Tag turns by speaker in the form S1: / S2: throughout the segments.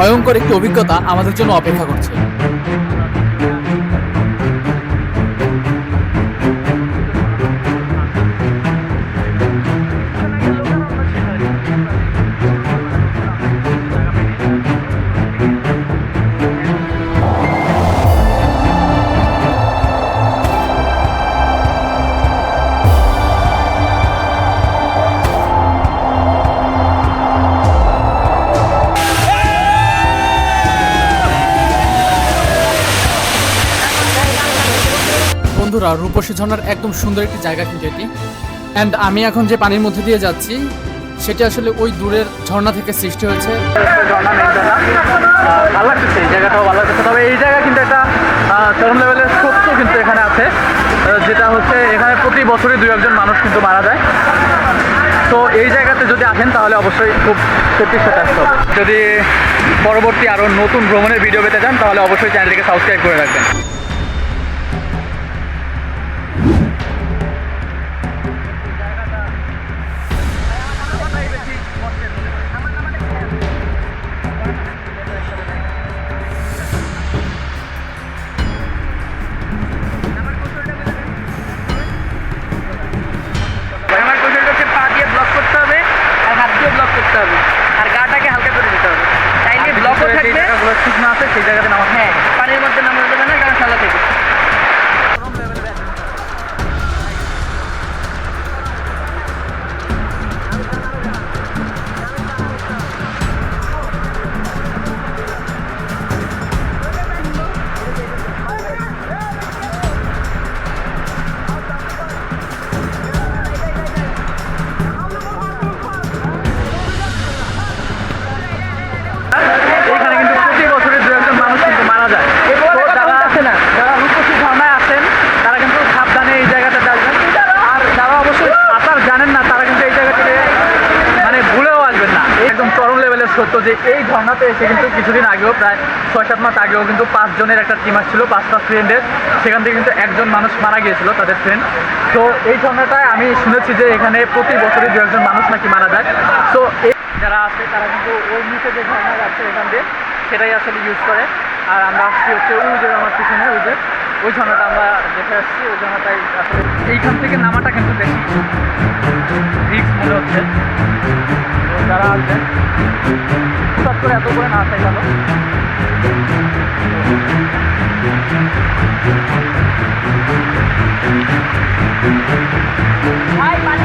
S1: ভয়ঙ্কর একটি অভিজ্ঞতা আমাদের জন্য অপেক্ষা করছে। বন্ধুরা রূপসী ঝর্ণার একদম সুন্দর একটি জায়গা কিন্তু এটি। অ্যান্ড আমি এখন যে পানির মধ্যে দিয়ে যাচ্ছি, সেটি আসলে ওই দূরের ঝর্ণা থেকে সৃষ্টি হয়েছে।
S2: ভালো লাগতেছে, এই জায়গাটাও ভালো তবে এই জায়গা কিন্তু একটা চরম লেভেলের সত্য কিন্তু এখানে আছে। যেটা হচ্ছে, এখানে প্রতি বছরই দু একজন মানুষ কিন্তু মারা যায়। তো এই জায়গাতে যদি আসেন, তাহলে অবশ্যই খুব সাথে হবে। যদি পরবর্তী আরও নতুন ভ্রমণের ভিডিও পেতে চান, তাহলে অবশ্যই চ্যানেলটিকে সাবস্ক্রাইব করে রাখবেন।
S3: ব্লকও
S2: যে
S3: থাকবে
S2: জায়গাগুলো শুকনো আছে সেই জায়গাতে নামাজ সত্য যে এই ঝর্ণাতে এসে কিন্তু কিছুদিন আগেও, প্রায় ছয় সাত মাস আগেও কিন্তু পাঁচজনের একটা টিম আসছিল, পাঁচটা ফ্রেন্ডের সেখান থেকে কিন্তু একজন মানুষ মারা গিয়েছিল, তাদের ফ্রেন্ড তো এই ঝর্ণাটায় আমি শুনেছি যে এখানে প্রতি বছরই দু একজন মানুষ নাকি মারা যায়। তো এই যারা আছে, তারা কিন্তু ওই নিচে যে ঝর্ণা যাচ্ছে এখান দিয়ে, সেটাই আসলে ইউজ করে। আর আমরা আসছি হচ্ছে ওই যে আমার পিছনে ওই যে ওই ঝর্ণাটা আমরা দেখে আসছি, ওই ঝর্ণাটাই আসলে এইখান থেকে নামাটা কিন্তু বেশি রিক্স মনে হচ্ছে। যারা আসবে হঠাৎ করে এত করে না আসাই
S3: ভাই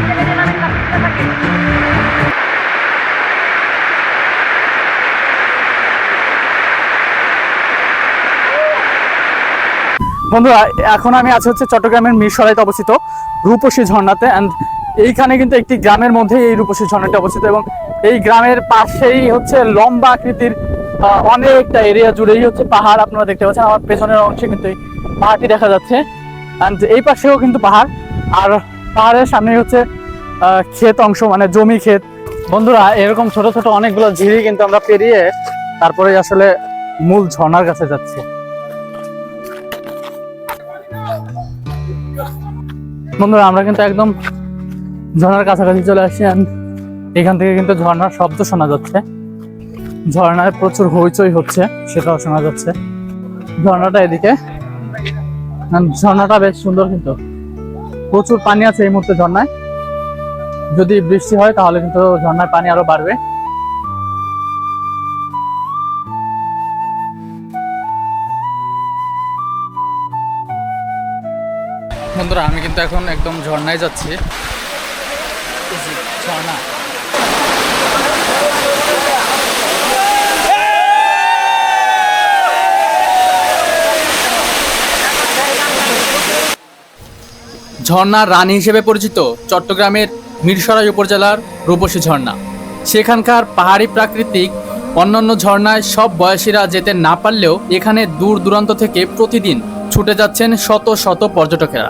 S3: থেকে থাকে।
S1: বন্ধুরা এখন আমি আছি হচ্ছে চট্টগ্রামের মিরসরাইতে অবস্থিত রূপসী ঝর্ণাতে। অ্যান্ড এইখানে কিন্তু একটি গ্রামের মধ্যে এই রূপসী ঝর্ণাটি অবস্থিত এবং এই গ্রামের পাশেই হচ্ছে লম্বা আকৃতির অনেকটা এরিয়া জুড়েই হচ্ছে পাহাড় আপনারা দেখতে পাচ্ছেন। আমার পেছনের অংশে কিন্তু এই পাহাড়টি দেখা যাচ্ছে। অ্যান্ড এই পাশেও কিন্তু পাহাড়। আর পাহাড়ের সামনেই হচ্ছে ক্ষেত অংশ মানে জমি ক্ষেত। বন্ধুরা, এরকম ছোট ছোট অনেকগুলো ঝিরি কিন্তু আমরা পেরিয়ে তারপরে আসলে মূল ঝর্ণার কাছে যাচ্ছি। বন্ধুরা, আমরা কিন্তু একদম ঝর্ণার কাছাকাছি চলে আসছি। এখান থেকে কিন্তু ঝর্ণার শব্দ শোনা যাচ্ছে। ঝর্ণায় প্রচুর হইচই হচ্ছে, সেটাও শোনা যাচ্ছে। ঝর্ণাটা এদিকে। and ঝর্ণাটা বেশ সুন্দর কিন্তু। প্রচুর পানি আছে এই মুহূর্তে ঝর্ণায়। যদি বৃষ্টি হয়, তাহলে কিন্তু ঝর্ণায় পানি আরও বাড়বে। বন্ধুরা, আমি কিন্তু এখন একদম ঝর্ণায় যাচ্ছি। ঝর্ণা। ঝর্ণার রানী হিসেবে পরিচিত চট্টগ্রামের মিরসরাই উপজেলার রূপসী ঝর্ণা। সেখানকার পাহাড়ি প্রাকৃতিক অন্যান্য ঝর্ণায় সব বয়সীরা যেতে না পারলেও এখানে দূর দূরান্ত থেকে প্রতিদিন ছুটে যাচ্ছেন শত শত পর্যটকেরা।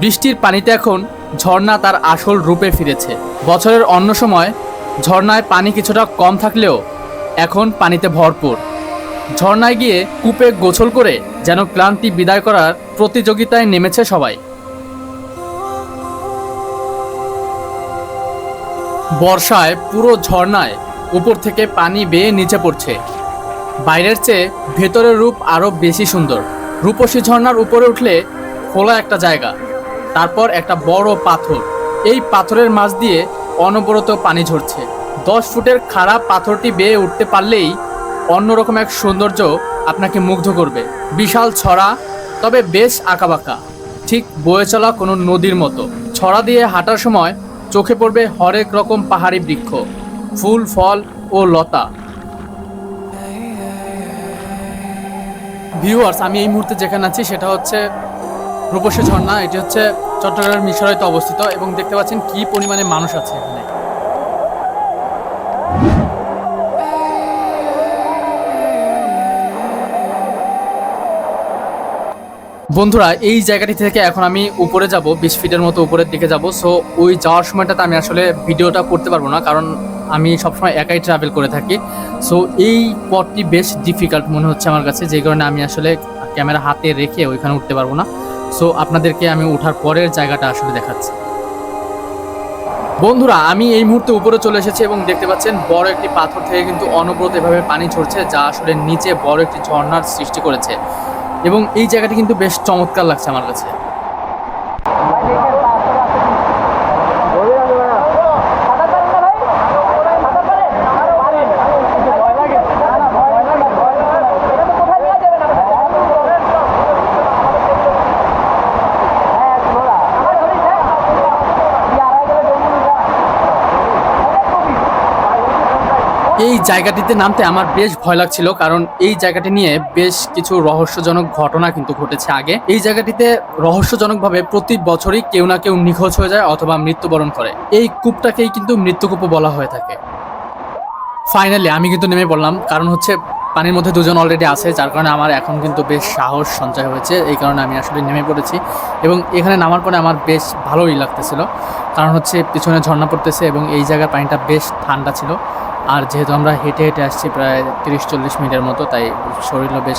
S1: বৃষ্টির পানিতে এখন ঝর্ণা তার আসল রূপে ফিরেছে। বছরের অন্য সময় ঝর্ণায় পানি কিছুটা কম থাকলেও এখন পানিতে ভরপুর। ঝর্ণায় গিয়ে কূপে গোছল করে যেন ক্লান্তি বিদায় করার প্রতিযোগিতায় নেমেছে সবাই। বর্ষায় পুরো ঝর্ণায় উপর থেকে পানি বেয়ে নিচে পড়ছে। বাইরের চেয়ে ভেতরের রূপ আরও বেশি সুন্দর। রূপসী ঝর্ণার উপরে উঠলে খোলা একটা জায়গা, তারপর একটা বড় পাথর। এই পাথরের মাঝ দিয়ে অনবরত পানি ঝরছে। দশ ফুটের খারাপ পাথরটি বেয়ে উঠতে পারলেই অন্যরকম এক সৌন্দর্য আপনাকে মুগ্ধ করবে। বিশাল ছড়া, তবে বেশ আঁকাবাঁকা। ঠিক বয়ে চলা কোনো নদীর মতো। ছড়া দিয়ে হাঁটার সময় চোখে পড়বে হরেক রকম পাহাড়ি বৃক্ষ, ফুল, ফল ও লতা। ভিউয়ার্স আমি এই মুহূর্তে যেখানে আছি সেটা হচ্ছে রূপসী ঝর্ণা, এটি হচ্ছে চট্টগ্রামের মিশরাইতে অবস্থিত এবং দেখতে পাচ্ছেন কি পরিমাণে মানুষ আছে এখানে। বন্ধুরা, এই জায়গাটি থেকে এখন আমি উপরে যাব, বিশ ফিটের মতো উপরের দিকে যাব। সো ওই যাওয়ার সময়টাতে আমি আসলে ভিডিওটা করতে পারব না, কারণ আমি সবসময় একাই ট্রাভেল করে থাকি। সো এই পথটি বেশ ডিফিকাল্ট মনে হচ্ছে আমার কাছে, যে কারণে আমি আসলে ক্যামেরা হাতে রেখে ওইখানে উঠতে পারব না। সো আপনাদেরকে আমি ওঠার পরের জায়গাটা আসলে দেখাচ্ছি। বন্ধুরা, আমি এই মুহূর্তে উপরে চলে এসেছি এবং দেখতে পাচ্ছেন বড় একটি পাথর থেকে কিন্তু অনবরত এভাবে পানি ঝরছে, যা আসলে নিচে বড় একটি ঝর্ণার সৃষ্টি করেছে। এবং এই জায়গাটি কিন্তু বেশ চমৎকার লাগছে আমার কাছে। জায়গাটিতে নামতে আমার বেশ ভয় লাগছিল, কারণ এই জায়গাটি নিয়ে বেশ কিছু রহস্যজনক ঘটনা কিন্তু ঘটেছে আগে। এই জায়গাটিতে রহস্যজনকভাবে প্রতি বছরই কেউ না কেউ নিখোঁজ হয়ে যায় অথবা মৃত্যুবরণ করে। এই কূপটাকেই কিন্তু মৃত্যুকূপও বলা হয়ে থাকে। ফাইনালি আমি কিন্তু নেমে পড়লাম, কারণ হচ্ছে পানির মধ্যে দুজন অলরেডি আছে, যার কারণে আমার এখন কিন্তু বেশ সাহস সঞ্চয় হয়েছে, এই কারণে আমি আসলে নেমে পড়েছি। এবং এখানে নামার পরে আমার বেশ ভালোই লাগতেছিল, কারণ হচ্ছে পিছনে ঝর্ণা পড়তেছে এবং এই জায়গার পানিটা বেশ ঠান্ডা ছিল। আর যেহেতু আমরা হেঁটে হেঁটে আসছি প্রায় তিরিশ চল্লিশ মিনিটের মতো, তাই শরীরও বেশ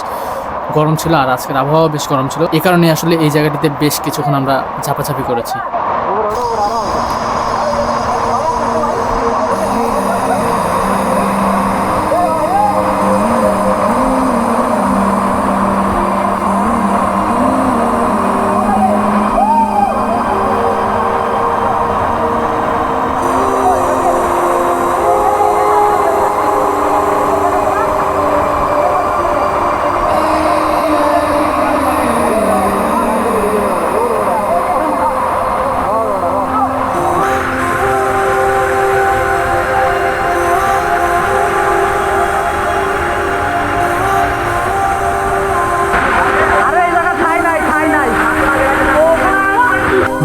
S1: গরম ছিল আর আজকের আবহাওয়াও বেশ গরম ছিল। এই কারণে আসলে এই জায়গাটিতে বেশ কিছুক্ষণ আমরা ঝাপাঝাপি করেছি।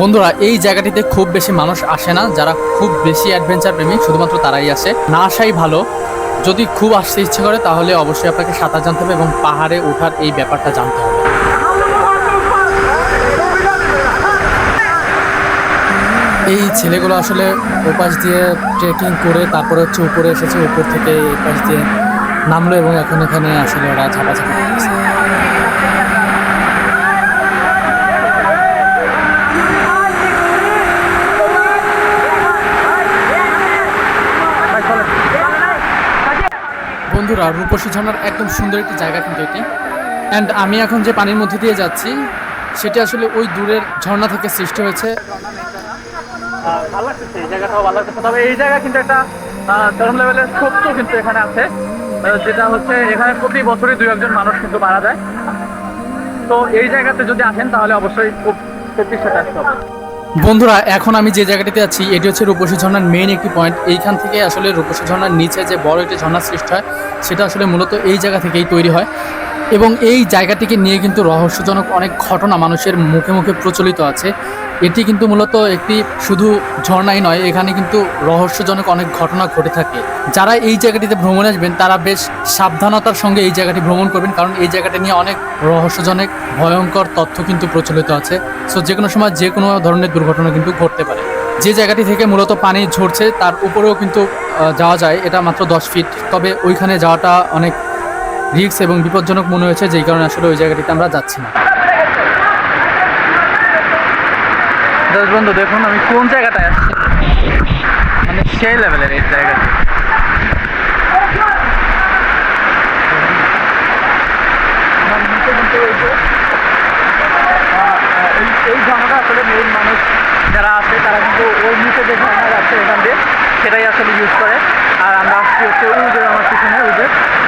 S1: বন্ধুরা, এই জায়গাটিতে খুব বেশি মানুষ আসে না, যারা খুব বেশি অ্যাডভেঞ্চার প্রেমী, শুধুমাত্র তারাই আসে। না আসাই ভালো। যদি খুব আসতে ইচ্ছে করে, তাহলে অবশ্যই আপনাকে সাঁতার জানতে হবে এবং পাহাড়ে ওঠার এই ব্যাপারটা জানতে হবে। এই ছেলেগুলো আসলে ওপাশ দিয়ে ট্রেকিং করে, তারপরে হচ্ছে উপরে এসেছে, উপর থেকে এই দিয়ে নামলো এবং এখন এখানে আসলে ওরা ঝাপাঝাপি বন্ধুরা, রূপসী ঝর্ণার একদম সুন্দর একটি জায়গা কিন্তু এটি। অ্যান্ড আমি এখন যে পানির মধ্যে দিয়ে যাচ্ছি, সেটি আসলে ওই দূরের ঝর্ণা থেকে সৃষ্টি হয়েছে।
S2: এই জায়গাটাও ভালো লাগতেছে। তবে এই জায়গা কিন্তু একটা চরম লেভেলের সত্য কিন্তু এখানে আছে। যেটা হচ্ছে, এখানে প্রতি বছরই দুই একজন মানুষ কিন্তু মারা যায়। তো এই জায়গাতে যদি আসেন, তাহলে অবশ্যই খুব সেফটির আসতে হবে।
S1: বন্ধুরা, এখন আমি যে জায়গাটিতে আছি, এটি হচ্ছে রূপসী ঝর্ণার মেইন একটি পয়েন্ট এইখান থেকে আসলে রূপসী ঝর্ণার নিচে যে বড় একটি ঝর্ণার সৃষ্টি হয়, সেটা আসলে মূলত এই জায়গা থেকেই তৈরি হয়। এবং এই জায়গাটিকে নিয়ে কিন্তু রহস্যজনক অনেক ঘটনা মানুষের মুখে মুখে প্রচলিত আছে। এটি কিন্তু মূলত একটি শুধু ঝর্ণাই নয়, এখানে কিন্তু রহস্যজনক অনেক ঘটনা ঘটে থাকে। যারা এই জায়গাটিতে ভ্রমণে আসবেন, তারা বেশ সাবধানতার সঙ্গে এই জায়গাটি ভ্রমণ করবেন, কারণ এই জায়গাটা নিয়ে অনেক রহস্যজনক, ভয়ঙ্কর তথ্য কিন্তু প্রচলিত আছে। সো যে কোনো সময় যে কোনো ধরনের দুর্ঘটনা কিন্তু ঘটতে পারে। যে জায়গাটি থেকে মূলত পানি ঝরছে, তার উপরেও কিন্তু যাওয়া যায়, এটা মাত্র দশ ফিট। তবে ওইখানে যাওয়াটা অনেক রিস্ক এবং বিপজ্জনক মনে হয়েছে, যেই কারণে আসলে ওই জায়গাটিতে আমরা যাচ্ছি না।
S2: বন্ধু, দেখুন আমি কোন জায়গাটায় আসছি মানে সেই লেভেলের এই জায়গাটা এই ঝর্ণাটা আসলে মেইন মানুষ যারা আছে, তারা কিন্তু ওই নিচে যে ঝর্ণা যাচ্ছে এখান দিয়ে, সেটাই আসলে ইউজ করে। আর আমরা আসছি হচ্ছে যে আমার পিছনে যে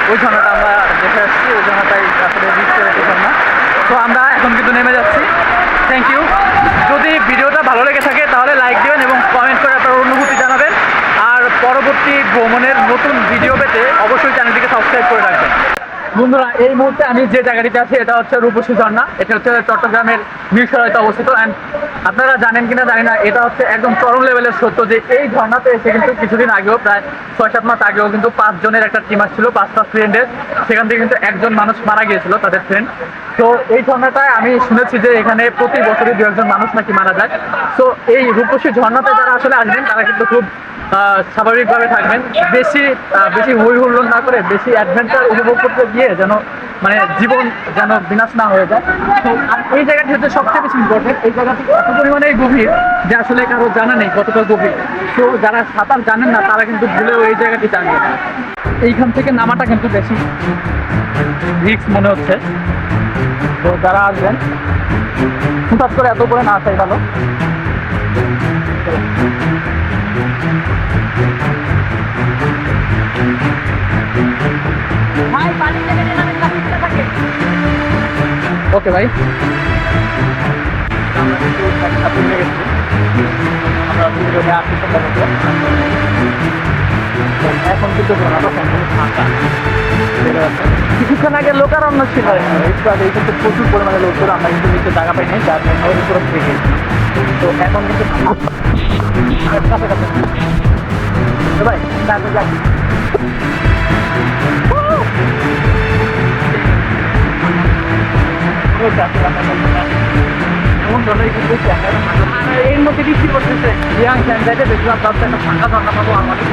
S2: ওই ঝর্ণাটা আমরা দেখে আসছি, ওই ঝর্ণাটাই আসলে এই ঝর্ণা তো আমরা এখন কিন্তু নেমে যাচ্ছি। থ্যাংক ইউ যদি ভিডিওটা ভালো লেগে থাকে, তাহলে লাইক দেবেন এবং কমেন্ট করে আপনার অনুভূতি জানাবেন। আর পরবর্তী ভ্রমণের নতুন ভিডিও পেতে অবশ্যই চ্যানেলটিকে সাবস্ক্রাইব করে রাখবেন। বন্ধুরা, এই মুহূর্তে আমি যে জায়গাটিতে আছি, এটা হচ্ছে রূপসী ঝর্ণা। এটা হচ্ছে চট্টগ্রামের মিরসরাইতে অবস্থিত। অ্যান্ড আপনারা জানেন কিনা জানি না, এটা হচ্ছে একদম চরম লেভেলের সত্য যে এই ঝর্ণাতে এসে কিন্তু কিছুদিন আগেও, প্রায় ছয় সাত মাস আগেও কিন্তু পাঁচজনের একটা টিম আসছিল, পাঁচটা ফ্রেন্ডের সেখান থেকে কিন্তু একজন মানুষ মারা গিয়েছিল, তাদের ফ্রেন্ড তো এই ঝর্ণাটায় আমি শুনেছি যে এখানে প্রতি বছরই দু একজন মানুষ নাকি মারা যায়। তো এই রূপসী ঝর্ণাতে যারা আসলে আসবেন, তারা কিন্তু খুব স্বাভাবিকভাবে থাকবেন। বেশি বেশি হই হুল্লোড় না করে, বেশি অ্যাডভেঞ্চার উপভোগ করতে গিয়ে যেন মানে জীবন যেন বিনাশ না হয়ে যায়। তো এই জায়গাটি হচ্ছে সবচেয়ে বেশি ইম্পর্টেন্ট এই জায়গাটি এত পরিমাণে গভীর যে আসলে কারও জানা নেই কতটা গভীর। তো যারা সাঁতার জানেন না, তারা কিন্তু ভুলেও এই জায়গাটি জানে। এইখান থেকে নামাটা কিন্তু বেশি রিক্স মনে হচ্ছে। তো যারা আসবেন হঠাৎ করে এত করে না আসাই ভালো। ওকে ভাই এখন কিন্তু যাচ্ছে। কিছুক্ষণ আগে লোকারণ্য ছিল একটু আগে কিন্তু প্রচুর পরিমাণে লোক ছিল, আমরা কিন্তু নিচে জায়গা পাই নাই যার জন্য ওর উপরে থেকে তো এখন কিন্তু কাছে কাছে ভাই কাছে যাই। এর মধ্যে বৃষ্টি করতেছে ইয়াং স্যান্ডাইতে দেখলাম তার একটা ফাঁকা ঝর্ণা পাবো আমাদের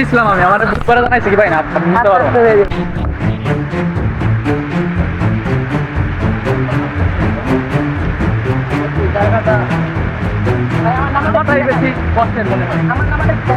S2: ইসলাম আমি আমার করে জানাইছি কি ভাই না জায়গাটা নামাটাই বেশি কষ্টের মনে হয় আমার নামাটা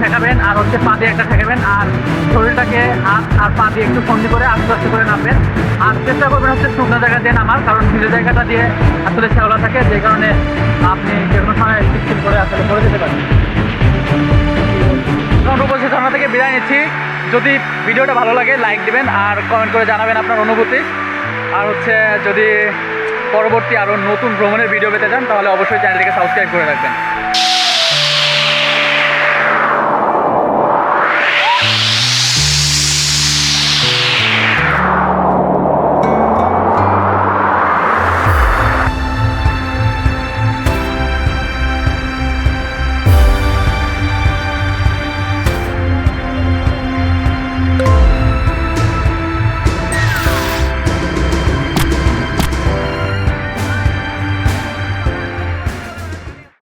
S2: ঠেকাবেন আর হচ্ছে পা দিয়ে একটা ঠেকাবেন আর শরীরটাকে হাত আর পা দিয়ে একটু ফন্দি করে আস্তে আস্তে করে নামবেন। আর চেষ্টা করবেন হচ্ছে শুকনো জায়গা দিয়ে নামার, কারণ ভিজে জায়গাটা দিয়ে আসলে শ্যাওলা থাকে, যে কারণে আপনি যে কোনো সময় স্কিপ করে আসলে করে যেতে পারেন। রূপসী ঝর্ণা থেকে বিদায় নিচ্ছি। যদি ভিডিওটা ভালো লাগে, লাইক দিবেন আর কমেন্ট করে জানাবেন আপনার অনুভূতি। আর হচ্ছে যদি পরবর্তী আরও নতুন ভ্রমণের ভিডিও পেতে চান, তাহলে অবশ্যই চ্যানেলটিকে সাবস্ক্রাইব করে রাখবেন।